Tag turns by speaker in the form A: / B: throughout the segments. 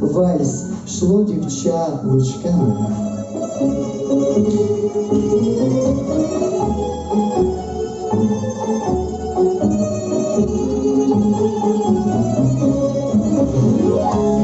A: Вальс шло дівча лучками.
B: Thank you.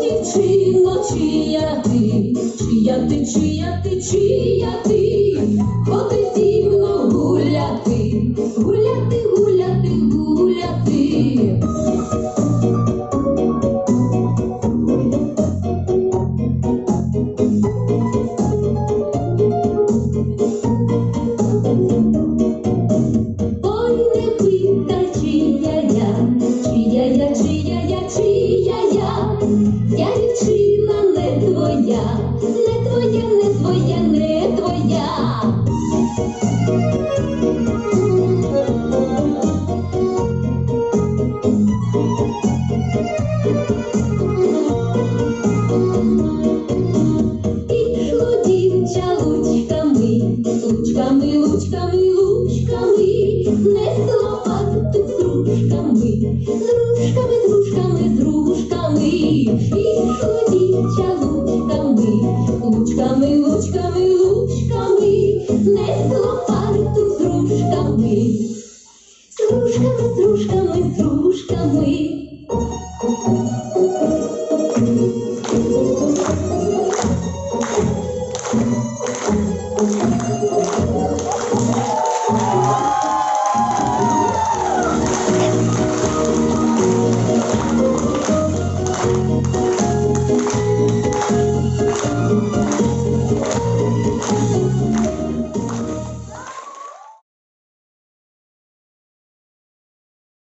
B: дівчино, чия ти, чия ти, чия ти, чия ти, ходи зі мною. твоя, не твоя, не твоя, не твоя. Пішло дівча лучками, лучками, лучками, лучками, несло пасту з ручками, з ручками. Лучками, лучками, лучками, несло парту з рушками, з рушками, з рушками, з рушками.